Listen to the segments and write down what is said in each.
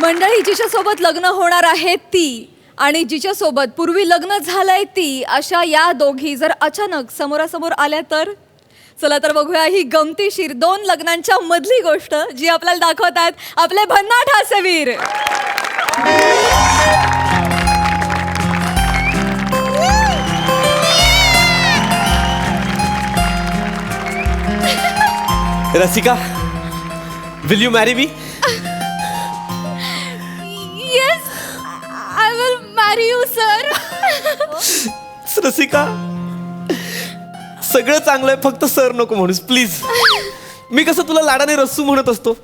मंडळी जिच्यासोबत लग्न होणार आहे ती आणि जिच्यासोबत पूर्वी लग्न झालंय ती अशा या दोघी जर अचानक समोरासमोर आल्या तर? चला तर बघूया ही गमतीशीर दोन लग्नांच्या मधली गोष्ट जी आपल्याला दाखवतात आपले भन्नाट हास्यवीर. Rasika will you marry me marry you sir? Rasika सगळं चांगलं आहे फक्त सर नको म्हणूस प्लीज. मी कसं तुला लाडाने रस्सू म्हणत असतो?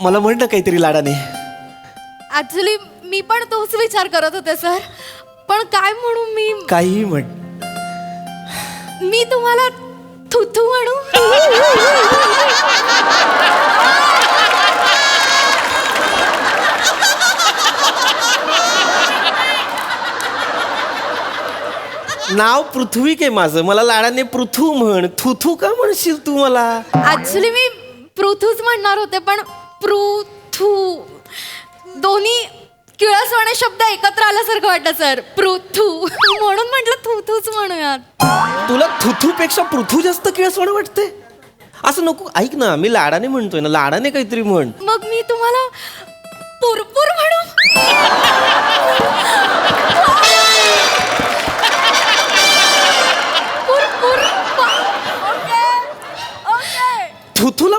मला म्हण ना काहीतरी लाडाने. ऍक्च्युली मी पण तोच विचार करत होते सर. पण काय म्हणू मी? काहीही म्हण. मी तुम्हाला थुथू म्हणू? नाव पृथ्वी के माझं. मला लाडाने पृथू म्हण. थुथू का म्हणशील तू मला? ऍक्च्युली मी पृथूच म्हणणार होते पण पृथू दोन्ही किळसवाणे शब्द एकत्र आल्यासारखं वाटलं सर. पृथू म्हणून म्हटलं थुथूच म्हणूयात. तुला थुथू पेक्षा पृथू जास्त किळसवाण वाटते असं नको ऐक ना मी लाडाने म्हणतोय ना लाडाने काहीतरी म्हण. मग मी तुम्हाला पुरपूर म्हणू?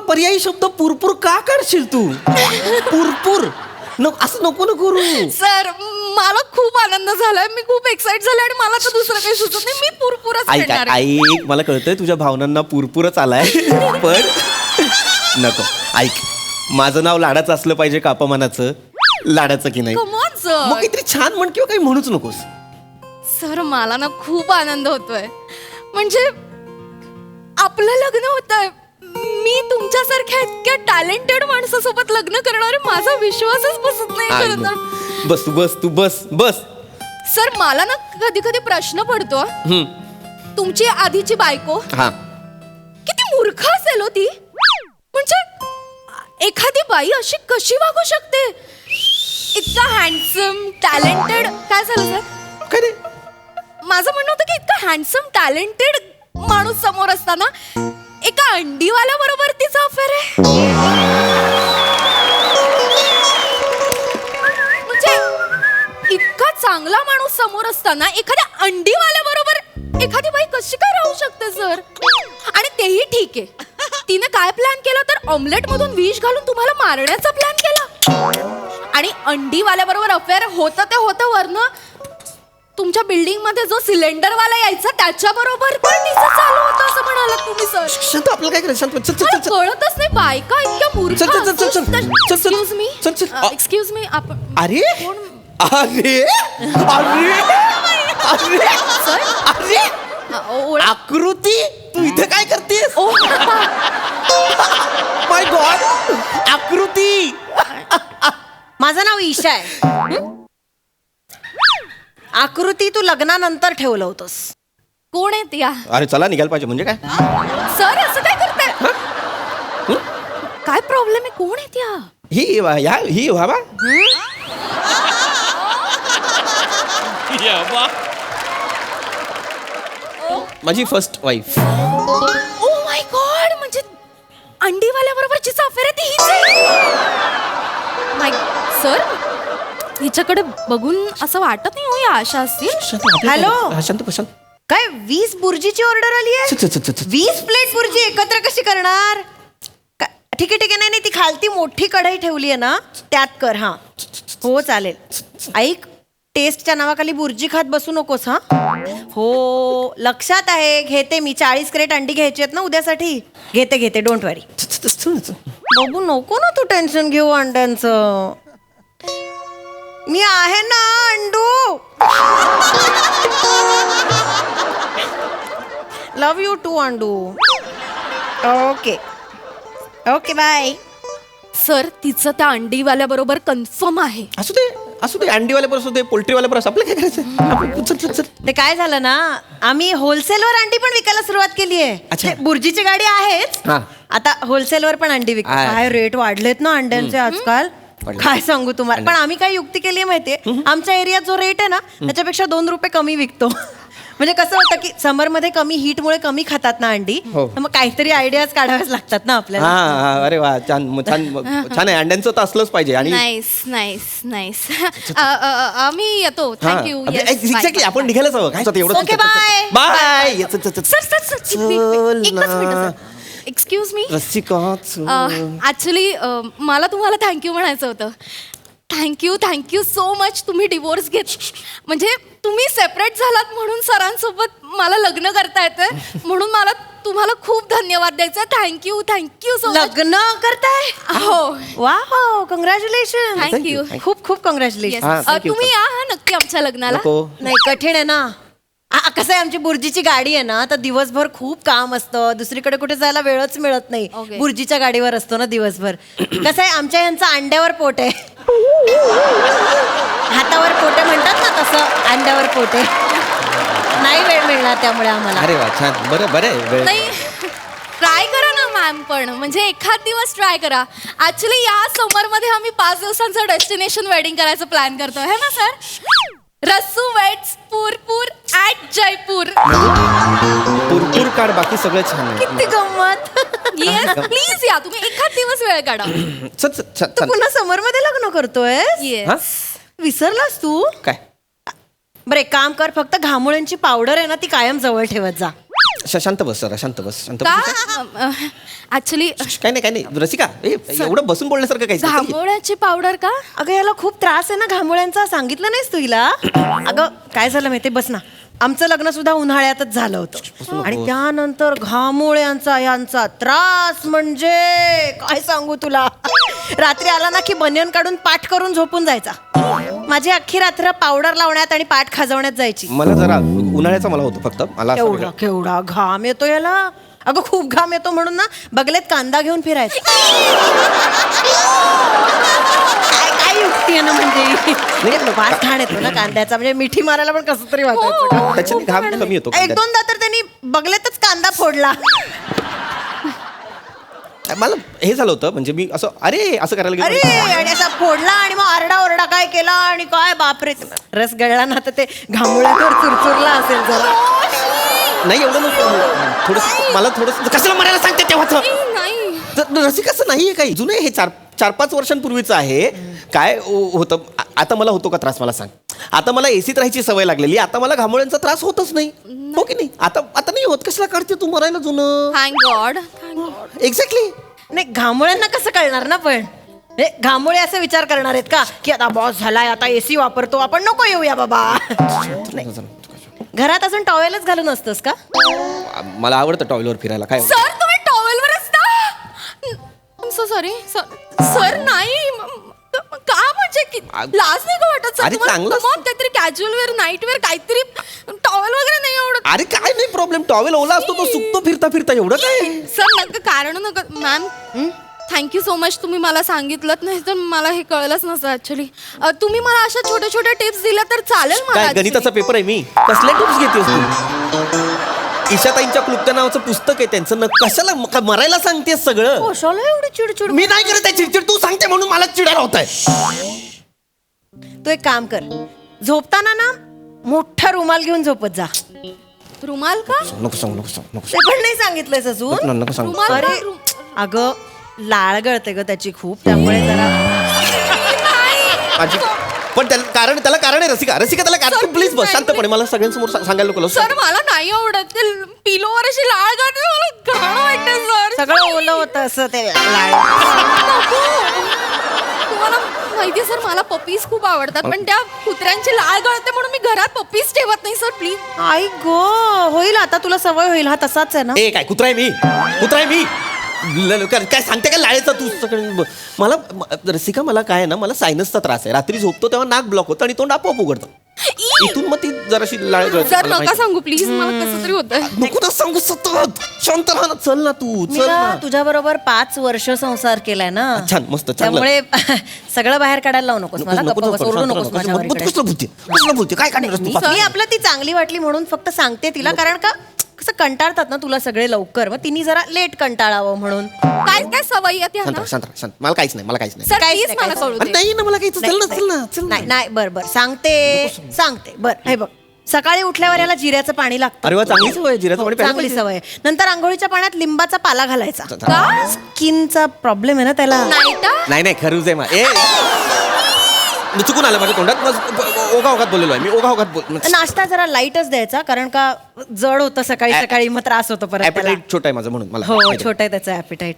पर्यायी शब्द पुरपूर का काढशील तू? पुरपूर. नको असं नको ना करू. सर मला खूप आनंद झालाय. मी खूप एक्साइट झाले आणि मला तर दुसरं काही सुचत नाही. मी पुरपुरच आहे. ऐक मला कळतंय तुझ्या भावनांना पुरपूरच आलाय. पण नको ऐक. माझं नाव लाडाचं असलं पाहिजे का अपमानाचं? लाडाचं की नाही? Come on, मग काहीतरी छान म्हण किंवा काही म्हणूच नकोस. सर मला ना खूप आनंद होतोय. म्हणजे आपलं लग्न होत आहे मी तुमच्यासारख्या इतक्या टॅलेंटेड माणसासोबत लग्न करणारे माझा विश्वासच बसत नाही आई खरं तर. गं. बस तू बस तू बस बस. सर मला ना कधी कधी प्रश्न पडतो हम्म. तुमची आधीची बायको हा. किती मूर्ख असेल हो ती. म्हणजे एखादी बाई अशी कशी वागू शकते? इतका हँडसम टॅलेंटेड काय झालं सर? काय रे? माझं म्हणणं होतं की इतका हँडसम टॅलेंटेड माणूस समोर असताना एका अंडीवाल्या बरोबर तिचा अफेअर आहे. म्हणजे इतका चांगला माणूस समोर असताना एखाद्या अंडीवाल्या बरोबर एखादी बाई कशी काय राहू शकते सर? आणि तेही ठीक आहे. तिने काय प्लॅन केला तर ऑमलेट मधून विष घालून तुम्हाला मारण्याचा प्लॅन केला. आणि अंडीवाल्या बरोबर अफेअर होतं ते होतं वरनं तुमच्या बिल्डिंगमध्ये जो सिलेंडर वाला यायचा त्याच्या बरोबर पण तिचं चालू होतं असं म्हणालात तुम्ही सर. शांत आपल्याला काय करायचं? शांत बस. चल चल मला चल चल. कळतच नाही बायका इतक्या मूर्ख चल, चल, चल, चल, चल. चल, चल. एक्सक्यूज मी चल, चल. अ- एक्सक्यूज मी आपण अरे? कोण? अरे? अरे? अरे? सर? अरे? अ, ओळख- आकृती? तू इथे काय करतेस? ओ, माय गॉड आकृती. माझं नाव ईशा आहे. आकृती तू लग्नानंतर ठेवलं होतंस. कोण आहेत या अरे चला निघायला पाहिजे म्हणजे काय? सर असं काय करताय? काय प्रॉब्लेम आहे? कोण आहेत या ही वा- ह्या ही व्हावा माझी first wife oh my god म्हणजे अंडीवाल्या बरोबर जिचा अफेअर आहे ती हीच आहे माय सर हिच्याकडे बघून असं वाटत नाही हो या आशा असतील. हॅलो? शांत बस, शांत. काय वीस बुर्जीची ऑर्डर आली आहे. वीस प्लेट बुर्जी एकत्र कशी करणार? का- ठीक आहे ठीक आहे. नाही नाही ती खालती मोठी कढई ठेवली आहे ना त्यात कर हा. हो चालेल. ऐक टेस्टच्या नावाखाली बुर्जी खात बसू नकोस हा. हो लक्षात आहे. घेते मी. चाळीस क्रेट अंडी घ्यायची आहेत ना उद्यासाठी? घेते घेते. Don't worry. बघू नको ना तू टेन्शन घेऊ अंड्यांचं. मी आहे ना Andu. Love you too Andu. Okay okay bye sir तिचं त्या अंडीवाल्या बरोबर कन्फर्म आहे. असू दे असू दे अंडीवाले पर असू दे पोल्ट्रीवाले पर असू आपलं काय करायचं? आपण- चल चल चल. ते काय झालं ना आम्ही होलसेलवर अंडी पण विकायला सुरुवात केली अच्छा. आहे बुर्जीची गाडी आहेच. हा. आता होलसेलवर पण अंडी विकतो. आहे. काय रेट वाढलेत ना अंड्यांचे आजकाल. काय सांगू तुम्हाला? पण आम्ही काय युक्ती केली माहितीये? आमच्या एरियात जो रेट आहे ना त्याच्यापेक्षा दोन रुपये कमी विकतो. म्हणजे कसं होतं की समरमध्ये कमी हीटमुळे कमी खातात ना अंडी? हो. तर मग काहीतरी आयडियाज काढाव्याच लागतात ना हा आपल्याला. हा, अरे वा छान छान छान आहे. अंड्यांचं तर असलंच पाहिजे आणि नाईस नाईस नाईस आम्ही येतो. थँक्यू एक्झॅक्टली आपण निघायलाच हवं. काय एवढं Okay, bye. बाय चल. ना. एक्सक्यूज मी रसिका ऍक्च्युली मला तुम्हाला थँक्यू म्हणायचं होतं. Thank you thank you so much तुम्ही डिवोर्स घेत म्हणजे तुम्ही सेपरेट झालात म्हणून सरांसोबत मला लग्न करता येतं म्हणून मला तुम्हाला खूप धन्यवाद द्यायचा थँक्यू थँक्यू सो मच लग्न करताय? हो. वा कॉंग्रॅच्युलेशन थँक्यू खूप खूप कॉंग्रॅच्युलेशन हा, thank you, तुम्ही या हा नक्की आमच्या लग्नाला. नाही कठीण आहे ना. आ, कसं आहे आमची बुर्जीची गाडी आहे ना तर दिवसभर खूप काम असतं. दुसरीकडे कुठे जायला वेळच मिळत नाही. Okay. बुर्जीच्या गाडीवर असतो ना दिवसभर. कसं आहे आमच्या यांचं अंड्यावर पोट आहे. हातावर पोटे म्हणतात ना तसं अंड्यावर पोटे नाही वेळ मिळणार त्यामुळे आम्हाला. अरे वा छान. बरं बरं आहे. वेळ- नाही ट्राय करा ना मॅम पण. म्हणजे एखाद दिवस ट्राय करा. ऍक्च्युली या समरमध्ये आम्ही पाच दिवसांचं डेस्टिनेशन वेडिंग करायचं प्लॅन करतोय. है ना sir? Rassu weds Purpur at Jaipur. पुरपूर काढ बाकी सगळं छान आहे. किती गंमत. येस प्लीज या तुम्ही एखाद दिवस वेळ काढा. चल चल, चल. तू चल. पुन्हा समरमध्ये लग्न करतोय हा? येस विसरलास तू? काय? बरं एक काम कर फक्त घामोळ्यांची पावडर आहे ना ती कायम जवळ ठेवत जा. श- शांत बस जरा शांत बस शांत का? बस ऍक्च्युली काय नाही काय नाही. रसिका ए, एवढं बसून बोलण्यासारखं काही घामोळ्याची पावडर का? अगं याला खूप त्रास आहे ना घामोळ्यांचा सांगितलं नाहीस तू हिला? अगं काय झालं माहिती बस ना. आमचं लग्न सुद्धा उन्हाळ्यातच झालं होतं. आणि त्यानंतर घामोळ्यांचा यांचा त्रास म्हणजे काय सांगू तुला? रात्री आला ना की बनियन काढून पाठ करून झोपून जायचा. माझी अख्खी रात्र पावडर लावण्यात आणि पाठ खाजवण्यात जायची. मला जरा उन्हाळ्याचा मला होतो फक्त. मला असं केवढा केवढा घाम येतो याला. अगं खूप घाम येतो म्हणून ना बगलेत कांदा घेऊन फिरायचं. काय काय युक्ती आहे ना म्हणजे? वास घाण येतो ना कांद्याचा. म्हणजे मिठी मारायला पण कसं तरी वाटायचं. त्याच्याने घाम कमी येतो एक दोनदा तर त्यांनी बगलेतच कांदा फोडला. मला हे झालं होतं म्हणजे मी असं अरे असं करायला अरे गेलो आणि असा फोडला आणि मग आरडा ओरडा काय केला आणि काय बापरे रस गळला ना तर ते घामुळ्यावर चुरचुरला असेल जरा. नाही एवढं नको थोडस मला थोडस कशाला म्हणायला सांगते तेव्हाच? नाही तर रसिकाचं नाहीये काही. जुनं आहे हे चार चार पाच वर्षांपूर्वीचं आहे. काय ओ- होतं आ- आता मला होतो का त्रास मला सांग. आता मला एसीत राहायची सवय लागलेली. आता मला घामोळ्यांचा त्रास होतच नाही. हो की नाही? आता आता नाही होत. कशाला काढते तू? मरायला जुनं. Thank god thank god exactly नाही घामोळ्यांना कसं कळणार ना पण? हे घामोळे असे विचार करणार आहेत का? की आता बॉस झालाय आता एसी वापरतो. आपण नको येऊया बाबा. घरात अजून टॉवेलच घालून असतोस का? मला आवडतं टॉयलवर फिरायला. काय? सर तुम्ही टॉवेलवर असता सो सॉरी सर नाही. म- का म्हणजे की लाज नाही का वाटत? सर अरे चांगलं काहीतरी कॅज्युअल वेअर नाईट वेअर काहीतरी टॉवेल वगैरे नाही आवडत अरे काय नाही प्रॉब्लेम टॉवेल ओला असतो तो सुकतो फिरता फिरता एवढं काय? सर नका कारण नका मॅम थँक्यू सो मच तुम्ही मला सांगितलं नाही तर मला हे कळलंच नसतं ऍक्च्युली तुम्ही मला अशा छोट्या छोट्या टिप्स दिल्या तर चालेल मला काय actually. गणिताचा पेपर आहे मी. कसल्या टिप्स घेतेस तू? ईशाताईंच्या क्लुप्त्या नावाचं पुस्तक आहे त्यांचं. न कशाला म- का मरायला सांगतेस सगळं? कशाला एवढी चिडचिड? मी नाही करत आहे चिडचिड तू सांगते म्हणून मला चिडायला होत आहे तू एक काम कर. झोपताना ना मोठा रुमाल घेऊन झोपत जा. रुमाल का? नको सांगू नको सांगू नको ते पण नाही सांगितलंयस अजून? सांगू नको सांगू. रुमाल अरे. का? अगं लाळ गळते ग त्याची खूप त्यामुळे जरा माझी पण त्याला कारण त्याला कारण आहे रसिका. रसिका त्याला कारण प्लीज बस शांतपणे मला सगळ्यांसमोर सा- सांगायला नको सर मला नाही आवडत. ते पिलोवर अशी लाळ गाते मला घाण वाटते सर. सगळं ओलं होतं असं ते लाळ. तुम्हाला माहितीये सर मला पपीज खूप आवडतात पण त्या कुत्र्यांची लाळ गळते म्हणून मी घरात पपीज ठेवत नाही सर प्लीज आई गो होईल आता तुला सवय होईल. हा तसाच आहे ना? ए काय कुत्रा आहे मी? कुत्रा आहे मी? ल- काय काय सांगते काय लाळेचा तू सगळं? ब- मला म- रसिका मला काय आहे ना मला सायनसचा त्रास आहे. रात्री झोपतो तेव्हा नाक ब्लॉक होतं आणि तोंड आपोआप उघडतं. इथून मग ती जराशी लाळ गळते, सर मला नका माहिती. सांगू प्लीज मला कसं तरी होतंय. नको ना सांगू सतत. शांत राहा ना चल ना तू मी चल ना ना. तुझ्या बरोबर पाच वर्ष संसार केलाय ना. छान, मस्त, चांगलं. त्यामुळे सगळं बाहेर काढायला लावू नकोस. मला नको, गप्पा नको, बस, ओरडू शांत नकोस राहा, माझ्यावर नको, इकडे. कसलं बोलते कसलं बोलते काय काढणार तू मी आपलं ती चांगली वाटली म्हणून फक्त सांगते तिला कारण का कसं कंटाळतात ना तुला सगळे लवकर? मग तिने जरा लेट कंटाळावं म्हणून. काय काय सवयी आहेत शांत यांना राहा, शांत राहा, शांत. मला काहीच नाही मला काहीच नाही. सर काहीच प्लीज नाही, मला काहीच कळू अरे दे. नाही ना मला काहीच चल ना चल ना चल ना. नाही नाही बर बर. सांगते सांगते. बर हे बघ. सकाळी उठल्यावर याला जिऱ्याचं पाणी लागतं. अरे वा चांगली सवय आहे, जिऱ्याचं पाणी प्यायला चांगली पाहिजे. सवय आहे. नंतर आंघोळीच्या पाण्यात लिंबाचा पाला घालायचा. का स्किनचा प्रॉब्लेम आहे ना त्याला. नाही नाही नाही खरूच आहे मा. ए! मी चुकून आलं माझ्या तोंडात. मग ओघा ओघात बोललेलो आहे. मी ओघा ओघात बोल नाश्ता जरा लाईटच द्यायचा कारण का जड होतं सकाळी सकाळी मग त्रास होतो परत त्याला. ॲपेटाईट छोटा आहे माझं म्हणून मला. हो माहिती. छोटा आहे त्याचा ऍपिटाईट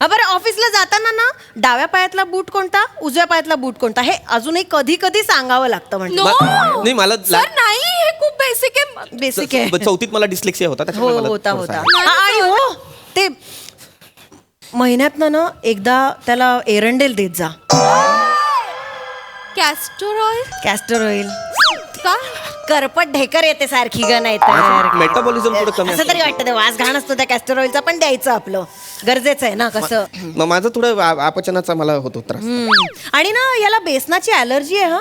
हा बरं ऑफिसला जाताना ना डाव्या पायातला बूट कोणता उजव्या पायातला बूट कोणता हे अजूनही कधी कधी सांगावं लागतं म्हणजे. मा- नाही, मला ला- सर नाही हे खूप बेसिक आहे. बेसिक आहे. च- चौथीत मला डिस्लेक्सिया होता हो त्याच्यामुळे मला होता थोडंसं होता. आहे. हा, आणि हो ते महिन्यातनं ना एकदा त्याला एरंडेल देत जा. कॅस्टर ऑइल कॅस्टर ऑइल का? करपट ढेकर येते सारखी ग नाही तर मेटाबॉलिझम थोडं कमी असं तरी वाटतं ते वास घाण असतो त्या कॅस्टर ऑइलचा पण द्यायचं आपलं. गरजेचं आहे ना कसं? मग माझं थोडं आ- अपचनाचा मला होतो त्रास. हम्म. आणि ना याला बेसनाची अलर्जी आहे हा?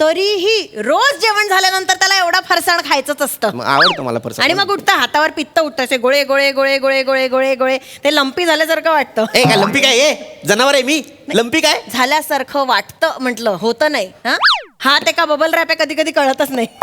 तरीही रोज जेवण झाल्यानंतर त्याला एवढा फरसाण खायचंच असतं. मग आवडतं मला परत आणि मग उठतं हातावर पित्त उठतं असे गोळे गोळे गोळे गोळे गोळे गोळे गोळे. ते लंपी झाल्यासारखं वाटतं. ए काय लंपी काय? ए जनावर आहे मी. लंपी काय? झाल्यासारखं वाटतं म्हटलं होतं नाही हा? हात एका बबल रॅप कधी कधी कळतच नाही.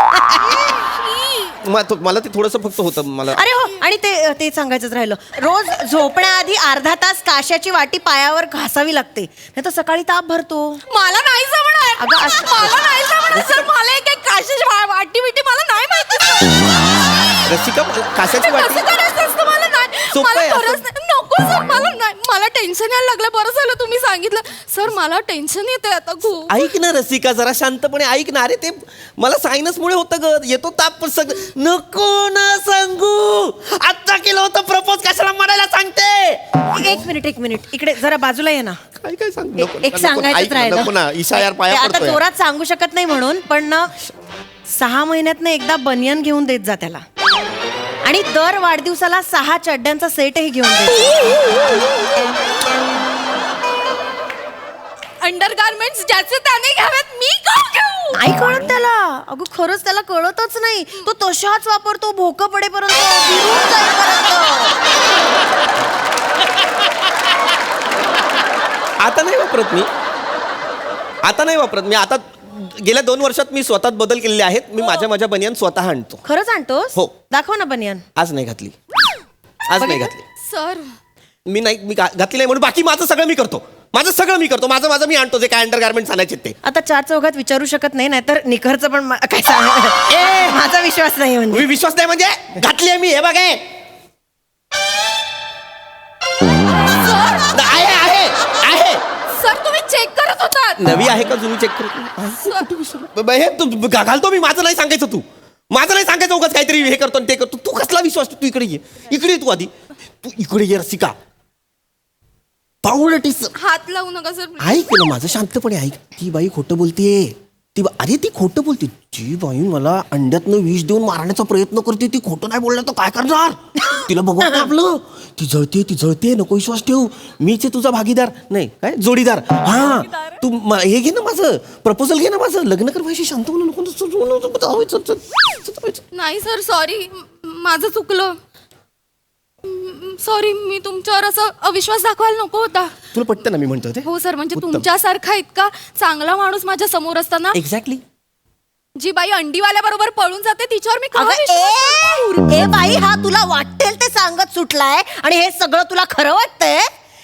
म- तो- मला ते थोडंसं फक्त होतं मला. अरे हो आणि ते ते सांगायचंच राहिलं. रोज झोपण्याआधी अर्धा तास काशाची वाटी पायावर घासावी लागते. नाही तर सकाळी ताप भरतो. मला नाही जमणार. अगं, असं- मला नाही जमणार सर. मला एक एक काशीची वा- वाटी बिटी मला नाही माहिती sir. रसिका काशाची ते वाटी? कसं करायचं असतं मला नाही सोपं मला आहे खरंच असं. नाही. नको सर मला नाही मला टेन्शन यायला लागलं. बरं झालं तुम्ही सांगितलं. सर मला टेन्शन येते आता खूप. ऐक ना रसिका जरा शांतपणे ऐक ना. अरे ते मला सायनस मुळे होतं ग. येतो ताप पण सगळं. नको ना सांगू. आता केलं होतं प्रपोज कशाला म्हणायला सांगते? एक मिनिट एक मिनिट इकडे जरा बाजूला ये ना. काय काय सांग? एक- नको ना. ईशा यार पाया ते आता पडतोय. जोरात सांगू शकत नाही म्हणून पण ना सहा महिन्यात एकदा बनियन घेऊन देत जा त्याला. आणि दर वाढदिवसाला सहा चड्ड्यांचा सेटही घेऊन देत अंडर गार्मेंट्स ज्याचे त्याने घ्यावेत मी का घेऊ? नाही कळत त्याला. अगं खरंच त्याला कळतच नाही. तो तशाच वापरतो भोकं पडेपर्यंत जाईपर्यंत. आता नाही वापरत मी. आता नाही वापरत मी. आता गेल्या दोन वर्षात मी स्वतःत बदल केलेले आहेत. मी माझ्या माझ्या बनियान स्वतः आणतो. खरंच आणतोस? हो. दाखव ना बनियन. आज नाही घातली. आज नाही घातली. सर. मी नाही मी घा- घातली नाही म्हणून बाकी माझं सगळं मी करतो. माझं सगळं मी करतो. माझं माझं मी आणतो. जे काय अंडर गार्मेंट आणायचे ते. आता चार चौघात विचारू शकत नाही नाहीतर निखरचं पण मा- काय सांग? ए! माझा विश्वास नाही म्हणजे. मी विश्वास नाही म्हणजे? घातली आहे मी हे बघ हे. सर तुम्ही चेक करत होतात. नवी आहे का जुनी चेक करतो? हे? तू घालतो मी माझं नाही सांगायचं तू. माझं नाही सांगायचं उगाच काहीतरी हे करतो आणि ते करतो. तू कसला विश्वास तू इकडे ये. इकडे ये तू आधी. तू इकडे ये रसिका. पाऊलटीस हात लावू नका सर ऐक ना माझं शांतपणे ऐक. ती बाई खोटं बोलतेय. ती अरे ती खोटं बोलते ती बाई मला अंड्यातनं विष देऊन मारण्याचा प्रयत्न करते ती खोटं नाही बोलणार तर काय करणार तिला बघून आपलं ती जळते ती जळते नको विश्वास ठेव मीच आहे तुझा भागीदार नाही काय जोडीदार हा तू म- हे घे ना माझं प्रपोजल घे ना माझं लग्न कर पाहिजे शांत म्हणून नको. नाही सर सॉरी माझं चुकलं सॉरी मी तुमच्यावर असं अविश्वास दाखवायला नको होता. तुला पटतं ना मी म्हणतो ते? हो सर म्हणजे उत्तम. तुमच्यासारखा इतका चांगला माणूस माझ्यासमोर असताना एक्झॅक्टली जी बाई अंडीवाल्या बरोबर पळून जाते तिच्यावर मी केव्हा अगं, विश्वास करू? ए ए बाई हा तुला वाटेल ते सांगत सुटलाय आणि हे सगळं तुला खरं वाटतंय?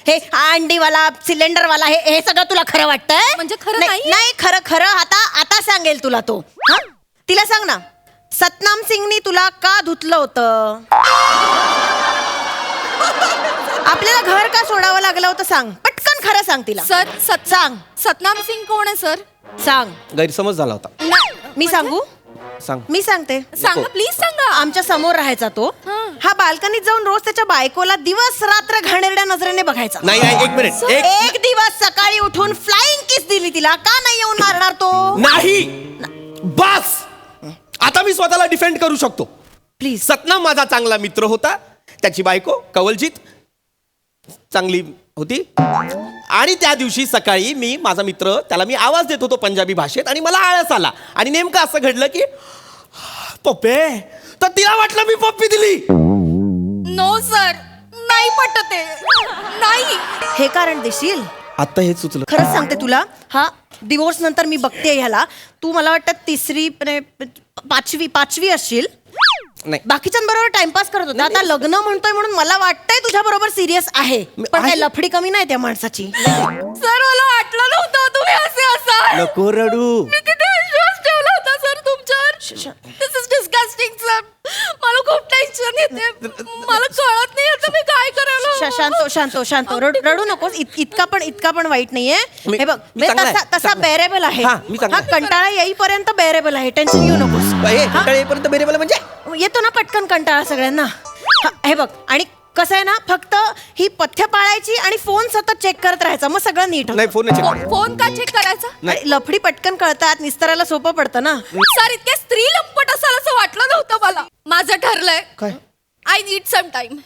हे अंडीवाला सिलेंडरवाला हे हे सगळं तुला खरं वाटतंय? म्हणजे खरं नाही नाहीये? नाही खरं खरं आता आता सांगेल तुला तो. हा? तिला सांग ना. सतनाम सिंगनी तुला का धुतलं होतं? आपल्याला घर का सोडावं लागलं होतं सांग. पटकन खरं सांग तिला. सर सत सांग. सतनाम सिंग कोण आहे सर? सांग. गैरसमज झाला होता. मी सांगू? सांग. मी सांगते. सांगा प्लीज सांगा. आमच्यासमोर राहायचा तो. हां. हा बाल्कनीत जाऊन रोज त्याच्या बायकोला दिवस रात्र घाणेरड्या नजरेने बघायचा. नाही नाही एक मिनिट एक एक दिवस सकाळी उठून फ्लाइंग किस दिली तिला. का नाही येऊन मारणार तो? नाही. बस. आता मी स्वतःला डिफेंड करू शकतो. प्लीज सतनाम माझा चांगला मित्र होता. त्याची बायको कवलजीत चांगली होती. आणि त्या दिवशी सकाळी मी माझा मित्र त्याला मी आवाज देत होतो पंजाबी भाषेत आणि मला आळस आला. आणि नेमकं असं घडलं की पप्पे तर तिला वाटलं मी पप्पी दिली. नो सर नाही पटत. नाही. हे कारण देशील? आता हे सुचलं. खरंच सांगते तुला हा डिवोर्स नंतर मी बघते ह्याला. तू मला वाटतं तिसरी म्हणजे पाचवी पाचवी असशील. नाही. बाकीच्यांबरोबर टाइमपास करत होता. आता लग्न म्हणतोय म्हणून मला वाटतंय तुझ्या बरोबर सिरियस आहे. पण काय. लफडी कमी नाही त्या माणसाची. सर मला वाटलं नव्हतं. तुम्ही असे असाल. नको रडू. मी किती विश्वास ठेवला होता सर तुमच्यावर. दिस इज डिस्गस्टिंग सर मला खूप टेन्शन येते. मला कळत नाही आता मी काय करायला. शा- शांतो शांतो शांतो. रड- रडू नकोस. इत- इतका पण इतका पण वाईट नाहीये. मी- हे बघ मी म्हणजे चांगला तसा आहे, तसा चांगला आहे. बेरेबल आहे. हा, मी चांगला हा आहे. कंटाळा येईपर्यंत बेरेबल आहे. टेन्शन घेऊ नकोस. हे हा? कंटाळा येईपर्यंत बेरेबल म्हणजे? येतो ना पटकन कंटाळा सगळ्यांना. हा, हे बघ आणि कसं आहे ना फक्त ही पथ्य पाळायची आणि फोन सतत चेक करत राहायचा. मग सगळं नीट होतं. नाही फोन फो- फोन का चेक करायचा? नाही. आणि लफडी पटकन कळतात निस्तरायला सोपं पडतं ना. सर इतके स्त्री लंपट असाल असं वाटलं नव्हतं मला. माझं ठरलंय. काय? I need some time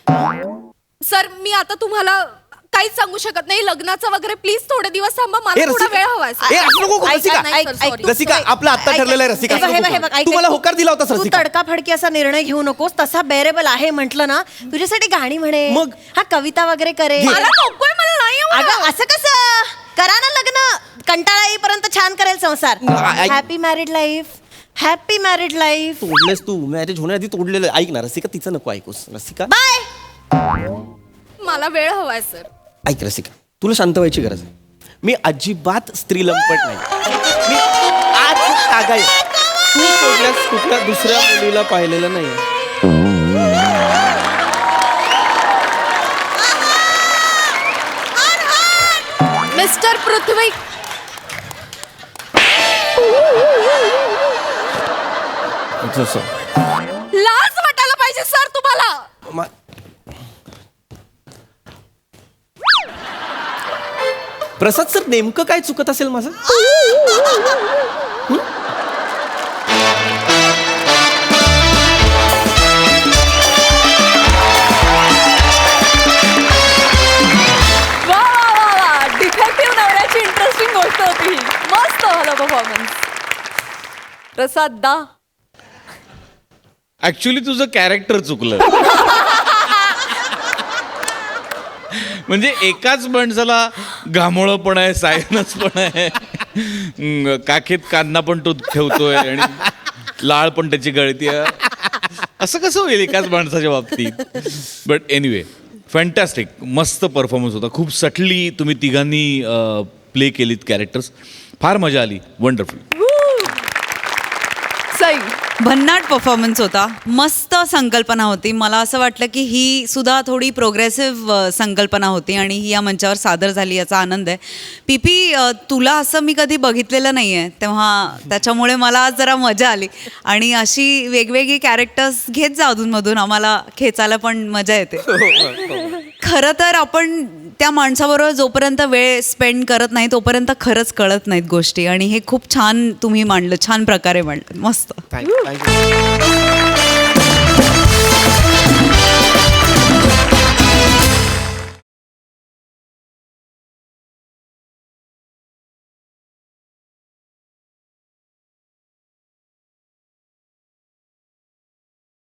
sir मी आता तुम्हाला काहीच सांगू शकत नाही. लग्नाचं वगैरे प्लीज थोडे दिवस थांबा. ए, मला थोडा रसिका. वेळ हवाय ए, असं नको करू, ऐक- रसिका. ऐक- नाही, sir, ऐक- sorry. रसिका आपलं आता ठरलेलं आहे रसिका. हे बघ, हे बघ, हे बघ, ऐक- तू मला होकार दिला होता तू रसिका. तडकाफडकी असा निर्णय घेऊ नकोस. तसा बेरेबल आहे म्हटलं ना तुझ्यासाठी गाणी म्हणे. मग? हा कविता वगैरे करे. मला नकोय मला नाही अगं. असं कसं? करा ना लग्न. कंटाळा येईपर्यंत छान करेल संसार. आ- ऐक- happy married life happy married life तोडलेस तू. मॅरेज होण्याआधी तोडलेलं. आहे. ऐक ना रसिका तिचं नको ऐकूस. रसिका. बाय मला वेळ हवाय सर. ऐक रसिका तुला शांत व्हायची गरज आहे. मी अजिबात स्त्री लंपट नाही. मी आज. तू सोडल्यास कुठल्या दुसऱ्या मुलीला पाहिलेलं नाही. मिस्टर पृथ्वी. जसं लाज वाटायला पाहिजे प्रसाद सर नेमकं काय चुकत असेल माझं? वा वा वा वा. डिफेक्टिव्ह नवऱ्याची इंटरेस्टिंग गोष्ट होती ही. मस्त झालं परफॉर्मन्स प्रसाद दा. ऍक्च्युली तुझं कॅरेक्टर चुकलं. म्हणजे एकाच माणसाला घामोळं पण आहे सायनस पण आहे. काखेत कांदा पण तो ठेवतोय आणि लाळ पण त्याची गळती असं कसं होईल एकाच माणसाच्या बाबतीत? बट एनिवे फॅन्टॅस्टिक मस्त परफॉर्मन्स होता. खूप सटली तुम्ही तिघांनी प्ले केलीत कॅरेक्टर्स फार मजा आली. वंडरफुल भन्नाट परफॉर्मन्स होता. मस्त संकल्पना होती. मला असं वाटलं की ही सुद्धा थोडी प्रोग्रेसिव्ह संकल्पना होती आणि ही या मंचावर सादर झाली याचा आनंद आहे. पी पी तुला असं मी कधी बघितलेलं नाही आहे तेव्हा त्याच्यामुळे मला आज जरा मजा आली. आणि अशी वेगवेगळी कॅरेक्टर्स घेत जा अधूनमधून. आम्हाला खेचायला पण मजा येते. खरं तर आपण त्या माणसाबरोबर जोपर्यंत वेळ स्पेंड करत नाही तोपर्यंत खरंच कळत नाहीत गोष्टी. आणि हे खूप छान तुम्ही मांडलं छान प्रकारे मांडलं. मस्त. Thank you thank you